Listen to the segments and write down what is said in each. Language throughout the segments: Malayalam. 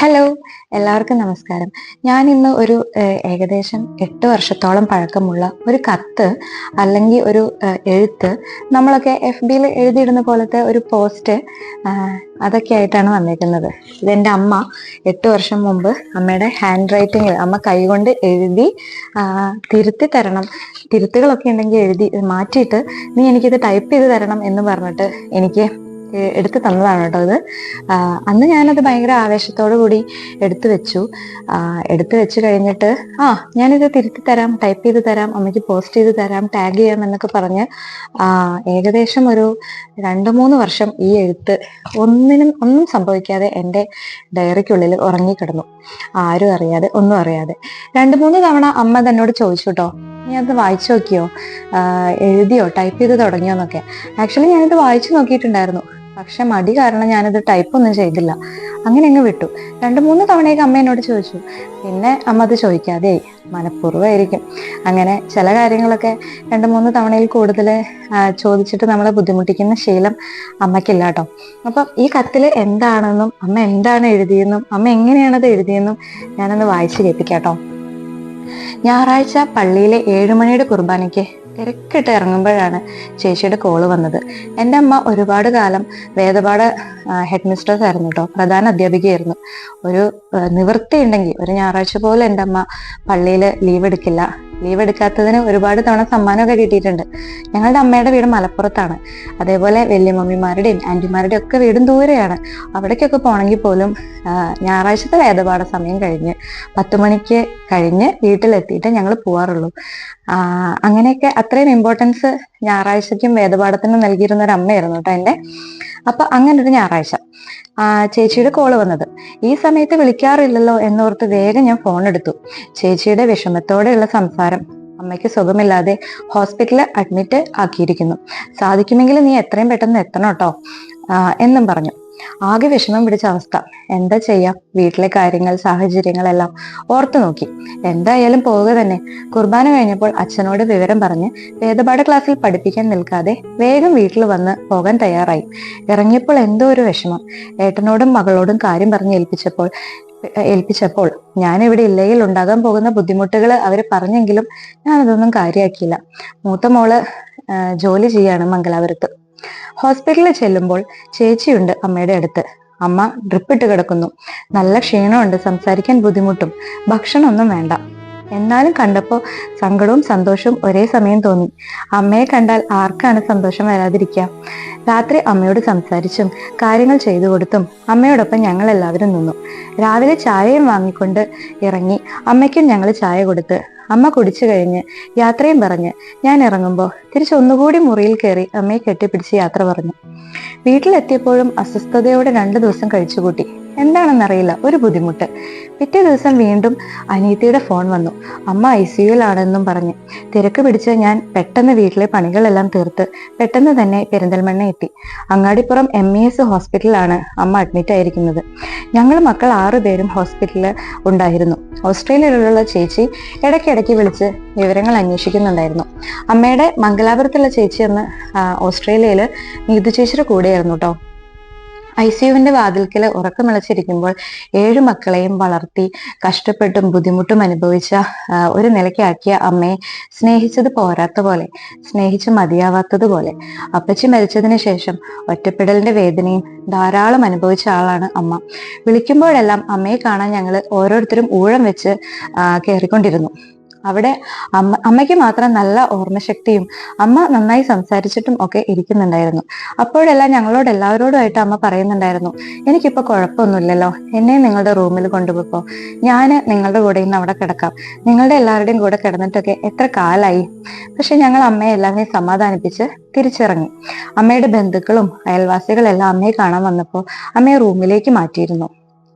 ഹലോ എല്ലാവർക്കും നമസ്കാരം. ഞാൻ ഇന്ന് ഒരു ഏകദേശം എട്ട് വർഷത്തോളം പഴക്കമുള്ള ഒരു കത്ത് അല്ലെങ്കിൽ ഒരു എഴുത്ത് നമ്മളൊക്കെ എഫ് ബിയിൽ എഴുതിയിടുന്ന പോലത്തെ ഒരു പോസ്റ്റ് അതൊക്കെ ആയിട്ടാണ് വന്നേക്കുന്നത്. ഇതെന്റെ അമ്മ എട്ട് വർഷം മുമ്പ് അമ്മയുടെ ഹാൻഡ് റൈറ്റിങ്ങിൽ അമ്മ കൈകൊണ്ട് എഴുതി തിരുത്തി തരണം. തിരുത്തുകളൊക്കെ ഉണ്ടെങ്കിൽ എഴുതി മാറ്റിയിട്ട് നീ എനിക്കിത് ടൈപ്പ് ചെയ്ത് തരണം എന്ന് പറഞ്ഞിട്ട് എനിക്ക് എടുത്ത് തന്നതാണ് കേട്ടോ ഇത്. അന്ന് ഞാനത് ഭയങ്കര ആവേശത്തോടു കൂടി എടുത്തു വെച്ചു. എടുത്തു വെച്ച് കഴിഞ്ഞിട്ട് ആ ഞാനിത് തിരുത്തി തരാം ടൈപ്പ് ചെയ്ത് തരാം അമ്മയ്ക്ക് പോസ്റ്റ് ചെയ്ത് തരാം ടാഗ് ചെയ്യാം എന്നൊക്കെ പറഞ്ഞ് ഏകദേശം ഒരു രണ്ട് മൂന്ന് വർഷം ഈ എഴുത്ത് ഒന്നിനും ഒന്നും സംഭവിക്കാതെ എന്റെ ഡയറിക്കുള്ളിൽ ഉറങ്ങിക്കിടന്നു. ആരും അറിയാതെ ഒന്നും അറിയാതെ. രണ്ട് മൂന്ന് തവണ അമ്മ തന്നോട് ചോദിച്ചു കേട്ടോ നീ അത് വായിച്ചു നോക്കിയോ? എഴുതിയോ? ടൈപ്പ് ചെയ്ത് തുടങ്ങിയോ? എന്നൊക്കെ. ആക്ച്വലി ഞാനിത് വായിച്ചു നോക്കിയിട്ടുണ്ടായിരുന്നു. പക്ഷെ മടി കാരണം ഞാനത് ടൈപ്പ് ഒന്നും ചെയ്തില്ല. അങ്ങനെ അങ്ങ് വിട്ടു. രണ്ട് മൂന്ന് തവണയൊക്കെ അമ്മ എന്നോട് ചോദിച്ചു. പിന്നെ അമ്മ അത് ചോദിക്കാതെ മനഃപൂർവമായിരിക്കും. അങ്ങനെ ചില കാര്യങ്ങളൊക്കെ രണ്ട് മൂന്ന് തവണയിൽ കൂടുതൽ ചോദിച്ചിട്ട് നമ്മളെ ബുദ്ധിമുട്ടിക്കുന്ന ശീലം അമ്മയ്ക്കില്ല കേട്ടോ. അപ്പം ഈ കത്തിൽ എന്താണെന്നും അമ്മ എന്താണ് എഴുതിയെന്നും അമ്മ എങ്ങനെയാണത് എഴുതിയെന്നും ഞാനൊന്ന് വായിച്ചു കേൾപ്പിക്കാം കേട്ടോ. ഞായറാഴ്ച പള്ളിയിലെ ഏഴുമണിയുടെ കുർബാനയ്ക്ക് തിരക്കിട്ട് ഇറങ്ങുമ്പോഴാണ് ചേച്ചിയുടെ കോൾ വന്നത്. എന്റെ അമ്മ ഒരുപാട് കാലം വേദപാഠ ഹെഡ് മിസ്ട്രസ് ആയിരുന്നു കേട്ടോ പ്രധാന അധ്യാപികയായിരുന്നു. ഒരു നിവൃത്തി ഉണ്ടെങ്കിൽ ഒരു ഞായറാഴ്ച പോലും എന്റെ അമ്മ പള്ളിയിൽ ലീവ് എടുക്കില്ല. ലീവ് എടുക്കാത്തതിന് ഒരുപാട് തവണ സമ്മാനമൊക്കെ കിട്ടിയിട്ടുണ്ട്. ഞങ്ങളുടെ അമ്മയുടെ വീട് മലപ്പുറത്താണ്. അതേപോലെ വല്യമ്മമ്മിമാരുടെയും ആന്റിമാരുടെയും ഒക്കെ വീടും ദൂരെയാണ്. അവിടേക്കൊക്കെ പോകണമെങ്കിൽ പോലും ഞായറാഴ്ചത്തെ വേദപാഠ സമയം കഴിഞ്ഞ് പത്ത് മണിക്ക് കഴിഞ്ഞ് വീട്ടിലെത്തിയിട്ട് ഞങ്ങൾ പോവാറുള്ളൂ. അങ്ങനെയൊക്കെ അത്രയും ഇമ്പോർട്ടൻസ് ഞായറാഴ്ചയ്ക്കും വേദപാഠത്തിനും നൽകിയിരുന്ന ഒരു അമ്മയായിരുന്നു കേട്ടോ എന്റെ. അപ്പൊ അങ്ങനെ ഒരു ഞായറാഴ്ച. ചേച്ചിയുടെ കോൾ വന്നത്. ഈ സമയത്ത് വിളിക്കാറില്ലല്ലോ എന്നോർത്ത് വേഗം ഞാൻ ഫോൺ എടുത്തു. ചേച്ചിയുടെ വിഷമത്തോടെയുള്ള സംസാരം അമ്മയ്ക്ക് സുഖമില്ലാതെ ഹോസ്പിറ്റലിൽ അഡ്മിറ്റ് ആക്കിയിരിക്കുന്നു. സാധിക്കുമെങ്കിൽ നീ എത്രയും പെട്ടെന്ന് എത്തണം കേട്ടോ എന്നും പറഞ്ഞു. ആകെ വിഷമം പിടിച്ച അവസ്ഥ. എന്താ ചെയ്യാം? വീട്ടിലെ കാര്യങ്ങൾ സാഹചര്യങ്ങളെല്ലാം ഓർത്തു നോക്കി. എന്തായാലും പോവുക തന്നെ. കുർബാന കഴിഞ്ഞപ്പോൾ അച്ഛനോട് വിവരം പറഞ്ഞ് വേദപാഠ ക്ലാസ്സിൽ പഠിപ്പിക്കാൻ നിൽക്കാതെ വേഗം വീട്ടിൽ വന്ന് പോകാൻ തയ്യാറായി. ഇറങ്ങിയപ്പോൾ എന്തോ ഒരു വിഷമം. ഏട്ടനോടും മകളോടും കാര്യം പറഞ്ഞ് ഏൽപ്പിച്ചപ്പോൾ ഏൽപ്പിച്ചപ്പോൾ ഞാൻ ഇവിടെ ഇല്ലെങ്കിൽ ഉണ്ടാകാൻ പോകുന്ന ബുദ്ധിമുട്ടുകൾ അവർ പറഞ്ഞെങ്കിലും ഞാൻ അതൊന്നും കാര്യമാക്കിയില്ല മൂത്ത മോൾ ജോലി ചെയ്യാണ് മംഗലാപുരത്ത്. ഹോസ്പിറ്റലിൽ ചെല്ലുമ്പോൾ ചേച്ചിയുണ്ട് അമ്മയുടെ അടുത്ത്. അമ്മ ഡ്രിപ്പിട്ട് കിടക്കുന്നു. നല്ല ക്ഷീണമുണ്ട് സംസാരിക്കാൻ ബുദ്ധിമുട്ടും. ഭക്ഷണമൊന്നും വേണ്ട. എന്നാലും കണ്ടപ്പോൾ സങ്കടവും സന്തോഷവും ഒരേ സമയം തോന്നി. അമ്മയെ കണ്ടാൽ ആർക്കാണ് സന്തോഷം വരാതിരിക്കുക? രാത്രി അമ്മയോട് സംസാരിച്ചും കാര്യങ്ങൾ ചെയ്തു കൊടുത്തും അമ്മയോടൊപ്പം ഞങ്ങൾ എല്ലാവരും നിന്നു. രാവിലെ ചായയും വാങ്ങിക്കൊണ്ട് ഇറങ്ങി അമ്മയ്ക്കും ഞങ്ങൾ ചായ കൊടുത്ത് അമ്മ കുടിച്ചു കഴിഞ്ഞ് യാത്രയും പറഞ്ഞ് ഞാൻ ഇറങ്ങുമ്പോൾ തിരിച്ചൊന്നുകൂടി മുറിയിൽ കയറി അമ്മയെ കെട്ടിപ്പിടിച്ച് യാത്ര പറഞ്ഞു. വീട്ടിലെത്തിയപ്പോഴും അസ്വസ്ഥതയോടെ രണ്ടു ദിവസം കഴിച്ചുകൂട്ടി. എന്താണെന്നറിയില്ല ഒരു ബുദ്ധിമുട്ട്. പിറ്റേ ദിവസം വീണ്ടും അനീതിയുടെ ഫോൺ വന്നു. അമ്മ ഐ സിയുലാണെന്നും പറഞ്ഞ്. തിരക്ക് പിടിച്ച് ഞാൻ പെട്ടെന്ന് വീട്ടിലെ പണികളെല്ലാം തീർത്ത് പെട്ടെന്ന് തന്നെ പെരിന്തൽമണ്ണ എത്തി. അങ്ങാടിപ്പുറം എം ഇ എസ് ഹോസ്പിറ്റലിലാണ് അമ്മ അഡ്മിറ്റ് ആയിരിക്കുന്നത്. ഞങ്ങൾ മക്കൾ ആറു പേരും ഹോസ്പിറ്റലിൽ ഉണ്ടായിരുന്നു. ഓസ്ട്രേലിയയിലുള്ള ചേച്ചി ഇടയ്ക്കിടയ്ക്ക് വിളിച്ച് വിവരങ്ങൾ അന്വേഷിക്കുന്നുണ്ടായിരുന്നു. അമ്മയുടെ മംഗലാപുരത്തുള്ള ചേച്ചി അന്ന് ഓസ്ട്രേലിയയിൽ നീതു ചേച്ചിയുടെ കൂടെയായിരുന്നു കേട്ടോ ഐ സിയുവിന്റെ വാതിൽക്കൽ ഉറക്കമിളച്ചിരിക്കുമ്പോൾ ഏഴു മക്കളെയും വളർത്തി കഷ്ടപ്പെട്ടും ബുദ്ധിമുട്ടും അനുഭവിച്ച ഒരു നിലയ്ക്കാക്കിയ അമ്മയെ സ്നേഹിച്ചത് പോരാത്ത പോലെ സ്നേഹിച്ച് മതിയാവാത്തതുപോലെ അപ്പച്ചി മരിച്ചതിന് ശേഷം ഒറ്റപ്പെടലിന്റെ വേദനയും ധാരാളം അനുഭവിച്ച ആളാണ് അമ്മ. വിളിക്കുമ്പോഴെല്ലാം അമ്മയെ കാണാൻ ഞങ്ങൾ ഓരോരുത്തരും ഊഴം വെച്ച് കയറിക്കൊണ്ടിരുന്നു. അവിടെ അമ്മ അമ്മയ്ക്ക് മാത്രം നല്ല ഓർമ്മശക്തിയും അമ്മ നന്നായി സംസാരിച്ചിട്ടും ഒക്കെ ഇരിക്കുന്നുണ്ടായിരുന്നു. അപ്പോഴെല്ലാം ഞങ്ങളോട് എല്ലാവരോടുമായിട്ട് അമ്മ പറയുന്നുണ്ടായിരുന്നു എനിക്കിപ്പോ കുഴപ്പമൊന്നുമില്ലല്ലോ എന്നെ നിങ്ങളുടെ റൂമിൽ കൊണ്ടുപോയിപ്പോ ഞാൻ നിങ്ങളുടെ കൂടെ ഇന്ന് അവിടെ കിടക്കാം. നിങ്ങളുടെ എല്ലാവരുടെയും കൂടെ കിടന്നിട്ടൊക്കെ എത്ര കാലായി? പക്ഷെ ഞങ്ങൾ അമ്മയെ എല്ലാവരെയും സമാധാനിപ്പിച്ച് തിരിച്ചിറങ്ങി. അമ്മയുടെ ബന്ധുക്കളും അയൽവാസികളെല്ലാം അമ്മയെ കാണാൻ വന്നപ്പോൾ അമ്മയെ റൂമിലേക്ക് മാറ്റിയിരുന്നു.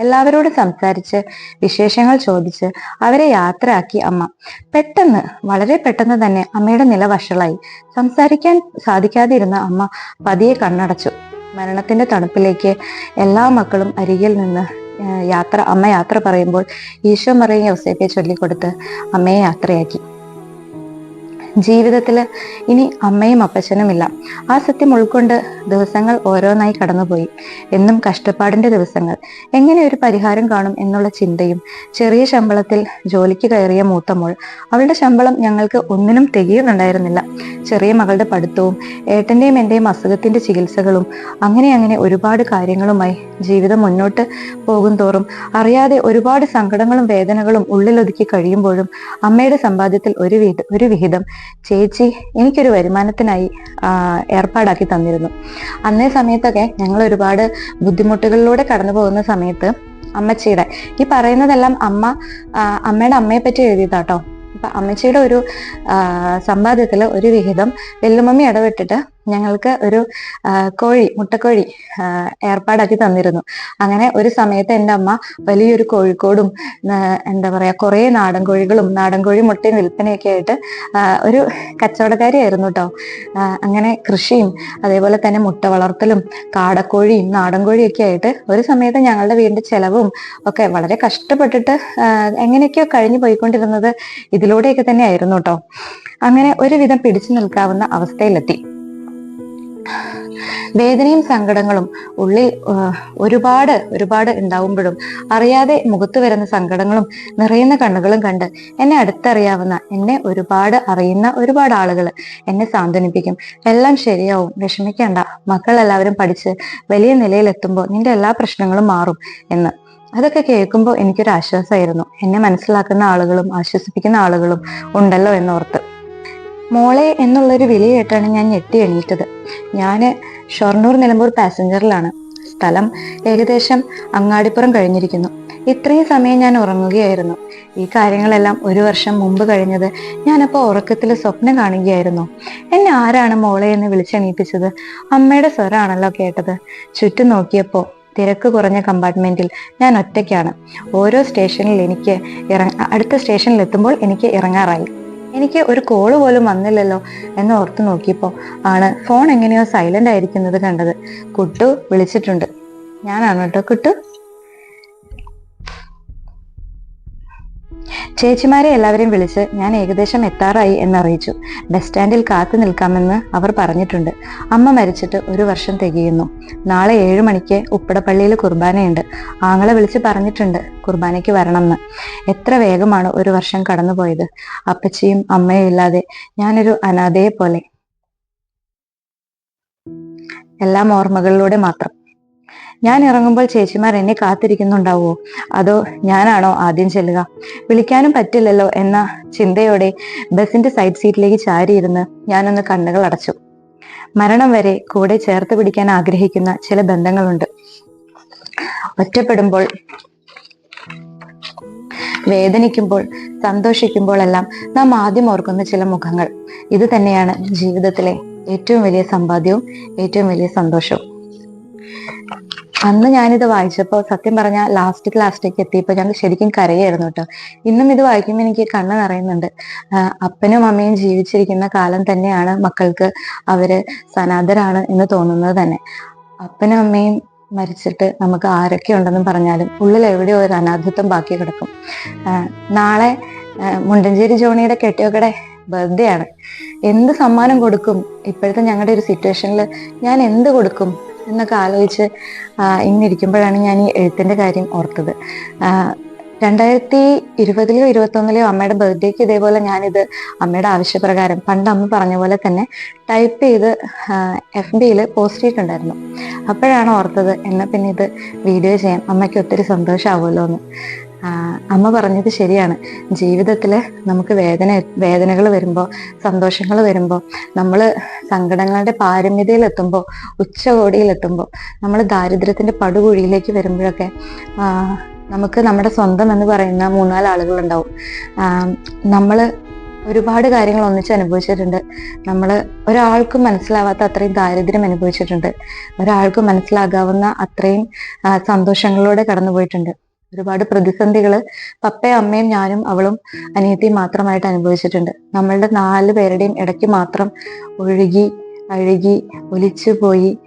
എല്ലാവരോടും സംസാരിച്ച് വിശേഷങ്ങൾ ചോദിച്ച് അവരെ യാത്രയാക്കി അമ്മ. പെട്ടെന്ന് വളരെ പെട്ടെന്ന് തന്നെ അമ്മയുടെ നില വഷളായി. സംസാരിക്കാൻ സാധിക്കാതിരുന്ന അമ്മ പതിയെ കണ്ണടച്ചു. മരണത്തിന്റെ തണുപ്പിലേക്ക് എല്ലാ മക്കളും അരികിൽ നിന്ന് യാത്ര അമ്മ യാത്ര പറയുമ്പോൾ ഈശോ മറിയ യൗസേപ്പെ ചൊല്ലിക്കൊടുത്ത് അമ്മയെ യാത്രയാക്കി. ജീവിതത്തിൽ ഇനി അമ്മയും അപ്പച്ചനും ഇല്ല ആ സത്യം ഉൾക്കൊണ്ട് ദിവസങ്ങൾ ഓരോന്നായി കടന്നുപോയി. എന്നും കഷ്ടപ്പാടിന്റെ ദിവസങ്ങൾ. എങ്ങനെ ഒരു പരിഹാരം കാണും എന്നുള്ള ചിന്തയും ചെറിയ ശമ്പളത്തിൽ ജോലിക്ക് കയറിയ മൂത്തമോൾ അവളുടെ ശമ്പളം ഞങ്ങൾക്ക് ഒന്നിനും തികയുന്നുണ്ടായിരുന്നില്ല. ചെറിയ മകളുടെ പഠിത്തവും ഏട്ടന്റെയും എന്റെയും അസുഖത്തിന്റെ ചികിത്സകളും അങ്ങനെ അങ്ങനെ ഒരുപാട് കാര്യങ്ങളുമായി ജീവിതം മുന്നോട്ട് പോകും തോറും അറിയാതെ ഒരുപാട് സങ്കടങ്ങളും വേദനകളും ഉള്ളിലൊതുക്കി കഴിയുമ്പോഴും അമ്മയുടെ സമ്പാദ്യത്തിൽ ഒരു ഒരു വിഹിതം ചേച്ചി എനിക്കൊരു വരുമാനത്തിനായി ഏർപ്പാടാക്കി തന്നിരുന്നു. അന്നേ സമയത്തൊക്കെ ഞങ്ങൾ ഒരുപാട് ബുദ്ധിമുട്ടുകളിലൂടെ കടന്നു പോകുന്ന സമയത്ത് അമ്മച്ചിയുടെ ഈ പറയുന്നതെല്ലാം അമ്മ അമ്മയുടെ അമ്മയെ പറ്റി എഴുതിയതാട്ടോ. അപ്പൊ അമ്മച്ചിയുടെ ഒരു സമ്പാദ്യത്തിൽ ഒരു വിഹിതം വെല്ലുമമ്മി ഇടപെട്ടിട്ട് ഞങ്ങൾക്ക് ഒരു കോഴി മുട്ടക്കോഴി ഏർപ്പാടാക്കി തന്നിരുന്നു. അങ്ങനെ ഒരു സമയത്ത് എന്റെ അമ്മ വലിയൊരു കോഴിക്കോടും എന്താ പറയുക കുറേ നാടൻ കോഴികളും നാടൻ കോഴി മുട്ടയും വിൽപ്പനയൊക്കെ ആയിട്ട് ഒരു കച്ചവടക്കാരിയായിരുന്നു കേട്ടോ അങ്ങനെ കൃഷിയും അതേപോലെ തന്നെ മുട്ട വളർത്തലും കാടക്കോഴിയും നാടൻ കോഴിയൊക്കെ ആയിട്ട് ഒരു സമയത്ത് ഞങ്ങളുടെ വീടിന്റെ ചെലവും ഒക്കെ വളരെ കഷ്ടപ്പെട്ടിട്ട് എങ്ങനെയൊക്കെയോ കഴിഞ്ഞു പോയിക്കൊണ്ടിരുന്നത് ഇതിലൂടെയൊക്കെ തന്നെ ആയിരുന്നു കേട്ടോ അങ്ങനെ ഒരുവിധം പിടിച്ചു നിൽക്കാവുന്ന അവസ്ഥയിലെത്തി. വേദനയും സങ്കടങ്ങളും ഉള്ളിൽ ഒരുപാട് ഒരുപാട് ഉണ്ടാവുമ്പോഴും അറിയാതെ മുഖത്ത് വരുന്ന സങ്കടങ്ങളും നിറയുന്ന കണ്ണുകളും കണ്ട് എന്നെ അടുത്തറിയാവുന്ന എന്നെ ഒരുപാട് അറിയുന്ന ഒരുപാട് ആളുകൾ എന്നെ സാന്ത്വനിപ്പിക്കും. എല്ലാം ശരിയാവും വിഷമിക്കേണ്ട. മക്കൾ എല്ലാവരും പഠിച്ച് വലിയ നിലയിലെത്തുമ്പോൾ നിന്റെ എല്ലാ പ്രശ്നങ്ങളും മാറും എന്ന്. അതൊക്കെ കേൾക്കുമ്പോൾ എനിക്കൊരു ആശ്വാസമായിരുന്നു എന്നെ മനസ്സിലാക്കുന്ന ആളുകളും ആശ്വസിപ്പിക്കുന്ന ആളുകളും ഉണ്ടല്ലോ എന്നോർത്ത്. മോളെ എന്നുള്ളൊരു വിലയായിട്ടാണ് ഞാൻ ഞെട്ടി എണീറ്റത്. ഞാൻ ഷൊർണൂർ നിലമ്പൂർ പാസഞ്ചറിലാണ്. സ്ഥലം ഏകദേശം അങ്ങാടിപ്പുറം കഴിഞ്ഞിരിക്കുന്നു. ഇത്രയും സമയം ഞാൻ ഉറങ്ങുകയായിരുന്നു. ഈ കാര്യങ്ങളെല്ലാം ഒരു വർഷം മുമ്പ് കഴിഞ്ഞത് ഞാനപ്പോൾ ഉറക്കത്തിൽ സ്വപ്നം കാണുകയായിരുന്നു. എന്നെ ആരാണ് മോളെ എന്ന് വിളിച്ചെണീപ്പിച്ചത്? അമ്മയുടെ സ്വരാണല്ലോ കേട്ടത്. ചുറ്റും നോക്കിയപ്പോൾ തിരക്ക് കുറഞ്ഞ കമ്പാർട്ട്മെന്റിൽ ഞാൻ ഒറ്റയ്ക്കാണ്. ഓരോ സ്റ്റേഷനിൽ എനിക്ക് ഇറങ്ങ അടുത്ത സ്റ്റേഷനിൽ എത്തുമ്പോൾ എനിക്ക് ഇറങ്ങാറായി. എനിക്ക് ഒരു കോൾ പോലും വന്നില്ലല്ലോ എന്ന് ഓർത്ത് നോക്കിയപ്പോൾ ആണ് ഫോൺ എങ്ങനെയോ സൈലന്റ് ആയിരിക്കുന്നത് കണ്ടത്. കുട്ടു വിളിച്ചിട്ടുണ്ട്. ഞാനാണ് കേട്ടോ. കുട്ടു? ചേച്ചിമാരെ എല്ലാവരെയും വിളിച്ച് ഞാൻ ഏകദേശം എത്താറായി എന്നറിയിച്ചു. ബസ് സ്റ്റാൻഡിൽ കാത്തു നിൽക്കാമെന്ന് അവർ പറഞ്ഞിട്ടുണ്ട്. അമ്മ മരിച്ചിട്ട് ഒരു വർഷം തികയുന്നു. നാളെ ഏഴു മണിക്ക് ഉപ്പടപ്പള്ളിയിൽ കുർബാനയുണ്ട്. ആങ്ങളെ വിളിച്ച് പറഞ്ഞിട്ടുണ്ട് കുർബാനയ്ക്ക് വരണമെന്ന്. എത്ര വേഗമാണ് ഒരു വർഷം കടന്നുപോയത്. അപ്പച്ചിയും അമ്മയും ഇല്ലാതെ ഞാനൊരു അനാഥയെ പോലെ. എല്ലാം ഓർമ്മകളിലൂടെ മാത്രം. ഞാൻ ഇറങ്ങുമ്പോൾ ചേച്ചിമാർ എന്നെ കാത്തിരിക്കുന്നുണ്ടാവോ? അതോ ഞാനാണോ ആദ്യം ചെല്ലുക? വിളിക്കാനും പറ്റില്ലല്ലോ എന്ന ചിന്തയോടെ ബസിന്റെ സൈഡ് സീറ്റിലേക്ക് ചാരിയിരുന്ന് ഞാനൊന്ന് കണ്ണുകൾ അടച്ചു. മരണം വരെ കൂടെ ചേർത്ത് പിടിക്കാൻ ആഗ്രഹിക്കുന്ന ചില ബന്ധങ്ങളുണ്ട്. ഒറ്റപ്പെടുമ്പോൾ വേദനിക്കുമ്പോൾ സന്തോഷിക്കുമ്പോഴെല്ലാം നാം ആദ്യം ഓർക്കുന്ന ചില മുഖങ്ങൾ. ഇത് തന്നെയാണ് ജീവിതത്തിലെ ഏറ്റവും വലിയ സമ്പാദ്യവും ഏറ്റവും വലിയ സന്തോഷവും. അന്ന് ഞാനിത് വായിച്ചപ്പോൾ സത്യം പറഞ്ഞാൽ ലാസ്റ്റ് ക്ലാസ്റ്റേക്ക് എത്തിയപ്പോൾ ഞങ്ങൾ ശരിക്കും കരയായിരുന്നു കേട്ടോ. ഇന്നും ഇത് വായിക്കുമ്പോൾ എനിക്ക് കണ്ണ് നിറയുന്നുണ്ട്. അപ്പനും അമ്മയും ജീവിച്ചിരിക്കുന്ന കാലം തന്നെയാണ് മക്കൾക്ക് അവർ സനാതരാണ് എന്ന് തോന്നുന്നത് തന്നെ. അപ്പനും അമ്മയും മരിച്ചിട്ട് നമുക്ക് ആരൊക്കെ ഉണ്ടെന്നും പറഞ്ഞാലും ഉള്ളിൽ എവിടെയോ ഒരു അനാഥത്വം ബാക്കി കിടക്കും. നാളെ മുണ്ടഞ്ചേരി ജോണിയുടെ കെട്ടിയോക്കടെ ബർത്ത്ഡേ ആണ്. എന്ത് സമ്മാനം കൊടുക്കും? ഇപ്പോഴത്തെ ഞങ്ങളുടെ ഒരു സിറ്റുവേഷനിൽ ഞാൻ എന്ത് കൊടുക്കും? എന്നൊക്കെ ആലോചിച്ച് ഇന്നിരിക്കുമ്പോഴാണ് ഞാൻ ഈ എഴുത്തിന്റെ കാര്യം ഓർത്തത്. രണ്ടായിരത്തി ഇരുപതിലോ ഇരുപത്തൊന്നിലെയോ അമ്മയുടെ ബർത്ത്ഡേക്ക് ഇതേപോലെ ഞാനിത് അമ്മയുടെ ആവശ്യപ്രകാരം പണ്ട് അമ്മ പറഞ്ഞ പോലെ തന്നെ ടൈപ്പ് ചെയ്ത് എഫ് ബിയിൽ പോസ്റ്റ് ചെയ്തിട്ടുണ്ടായിരുന്നു. അപ്പോഴാണ് ഓർത്തത് എന്നാൽ പിന്നെ ഇത് വീഡിയോ ചെയ്യാം അമ്മയ്ക്ക് ഒത്തിരി സന്തോഷമാവുമല്ലോ എന്ന് അമ്മ പറഞ്ഞത് ശരിയാണ്. ജീവിതത്തിൽ നമുക്ക് വേദന വേദനകൾ വരുമ്പോൾ സന്തോഷങ്ങൾ വരുമ്പോൾ നമ്മൾ സങ്കടങ്ങളുടെ പാരമ്യതയിലെത്തുമ്പോൾ ഉച്ചകോടിയിലെത്തുമ്പോൾ നമ്മൾ ദാരിദ്ര്യത്തിന്റെ പടുകുഴിയിലേക്ക് വരുമ്പോഴൊക്കെ നമുക്ക് നമ്മുടെ സ്വന്തം എന്ന് പറയുന്ന മൂന്നാൽ ആളുകളുണ്ടാവും. നമ്മൾ ഒരുപാട് കാര്യങ്ങൾ ഒന്നിച്ച് അനുഭവിച്ചിട്ടുണ്ട്. നമ്മൾ ഒരാൾക്കും മനസ്സിലാവാത്ത അത്രയും ദാരിദ്ര്യം അനുഭവിച്ചിട്ടുണ്ട്. ഒരാൾക്കും മനസ്സിലാകാവുന്ന അത്രയും സന്തോഷങ്ങളിലൂടെ കടന്നുപോയിട്ടുണ്ട്. ഒരുപാട് പ്രതിസന്ധികൾ പപ്പയും അമ്മയും ഞാനും അവളും അനിയത്തിയും മാത്രമായിട്ട് അനുഭവിച്ചിട്ടുണ്ട്. നമ്മളുടെ നാല് പേരുടെയും ഇടയ്ക്ക് മാത്രം ഒഴുകി അഴുകി ഒലിച്ചു പോയി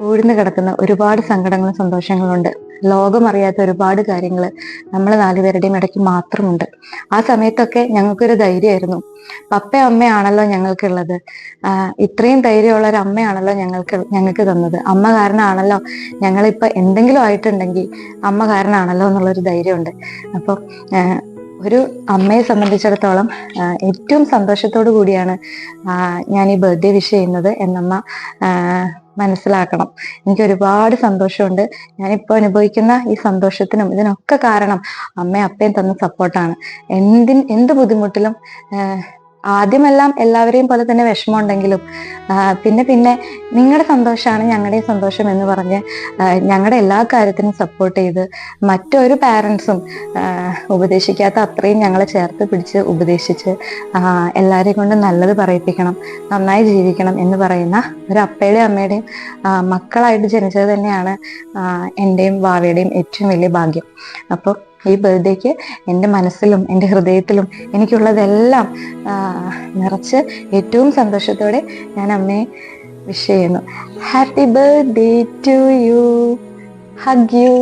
പൂഴ്ന്നു കിടക്കുന്ന ഒരുപാട് സങ്കടങ്ങളും സന്തോഷങ്ങളും ഉണ്ട് ലോകം അറിയാത്ത ഒരുപാട് കാര്യങ്ങൾ നമ്മൾ നാലുപേരുടെയും ഇടയ്ക്ക് മാത്രമുണ്ട്. ആ സമയത്തൊക്കെ ഞങ്ങൾക്കൊരു ധൈര്യമായിരുന്നു. പപ്പ അമ്മയാണല്ലോ ഞങ്ങൾക്കുള്ളത്. ഇത്രയും ധൈര്യമുള്ള ഒരു അമ്മയാണല്ലോ ഞങ്ങൾക്ക് ഞങ്ങൾക്ക് തന്നത്. അമ്മ കാരണമാണല്ലോ ഞങ്ങളിപ്പോൾ എന്തെങ്കിലും ആയിട്ടുണ്ടെങ്കിൽ അമ്മ കാരണമാണല്ലോ എന്നുള്ളൊരു ധൈര്യമുണ്ട്. അപ്പോൾ ഒരു അമ്മയെ സംബന്ധിച്ചിടത്തോളം ഏറ്റവും സന്തോഷത്തോടു കൂടിയാണ് ഞാൻ ഈ ബർത്ത്ഡേ വിഷ് ചെയ്യുന്നത് എന്നമ്മ മനസ്സിലാക്കണം. എനിക്ക് ഒരുപാട് സന്തോഷമുണ്ട്. ഞാനിപ്പോൾ അനുഭവിക്കുന്ന ഈ സന്തോഷത്തിനും ഇതിനൊക്കെ കാരണം അമ്മയും അപ്പയും തന്ന സപ്പോർട്ടാണ് എന്തിൻ എന്ത് ബുദ്ധിമുട്ടിലും ആദ്യമെല്ലാം എല്ലാവരെയും പോലെ തന്നെ വിഷമമുണ്ടെങ്കിലും പിന്നെ പിന്നെ നിങ്ങളുടെ സന്തോഷമാണ് ഞങ്ങളുടെയും സന്തോഷം എന്ന് പറഞ്ഞ് ഞങ്ങളുടെ എല്ലാ കാര്യത്തിനും സപ്പോർട്ട് ചെയ്ത് മറ്റൊരു പാരൻസും ഉപദേശിക്കാത്ത അത്രയും ഞങ്ങളെ ചേർത്ത് പിടിച്ച് ഉപദേശിച്ച് എല്ലാവരെയും കൊണ്ട് നല്ലത് പറയിപ്പിക്കണം നന്നായി ജീവിക്കണം എന്ന് പറയുന്ന ഒരു അപ്പയുടെയും അമ്മയുടെയും മക്കളായിട്ട് ജനിച്ചത് തന്നെയാണ് എന്റെയും ഭാവിയുടെയും ഏറ്റവും വലിയ ഭാഗ്യം. അപ്പോൾ ഈ ബർത്ത്ഡേക്ക് എന്റെ മനസ്സിലും എന്റെ ഹൃദയത്തിലും എനിക്കുള്ളതെല്ലാം നിറച്ച് ഏറ്റവും സന്തോഷത്തോടെ ഞാൻ അമ്മയെ വിഷ് ചെയ്യുന്നു. Happy birthday to you hug you